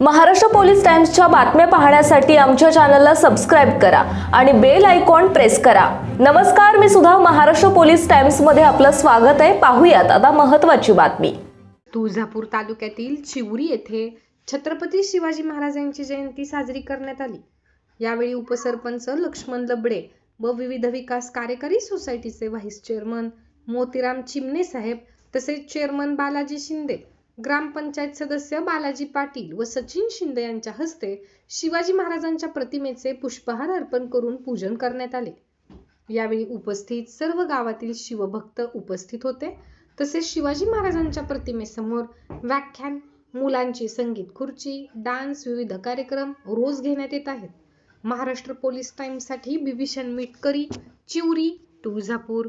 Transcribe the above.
Maharashtra police टाइम्सच्या बातम्या पाहण्यासाठी आमच्या चॅनलला सबस्क्राईब करा आणि बेल आयकॉन प्रेस करा. नमस्कार मी सुद्धा महाराष्ट्र पोलीस टाइम्समध्ये आपलं स्वागत आहे. पाहूयात आता महत्त्वाची बातमी. तुळजापूर तालुक्यातील चिवरी येथे छत्रपती शिवाजी महाराजांची जयंती साजरी करण्यात आली. यावेळी उपसरपंच लक्ष्मण लबडे व विविध विकास कार्यकारी सोसायटीचे व्हाईस चेअरमन मोतीराम चिमणे साहेब तसेच चेअरमन बालाजी शिंदे ग्रामपंचायत सदस्य बालाजी पाटील व सचिन शिंदे यांच्या हस्ते शिवाजी महाराजांच्या प्रतिमेचे पुष्पहार अर्पण करून पूजन करण्यात आले. यावेळी उपस्थित सर्व गावातील शिवभक्त उपस्थित होते. तसेच शिवाजी महाराजांच्या प्रतिमेसमोर व्याख्यान मुलांची संगीत खुर्ची डान्स विविध कार्यक्रम रोज घेण्यात येत आहेत. महाराष्ट्र पोलीस टाईमसाठी बिभीषण मिटकरी चिवरी तुळजापूर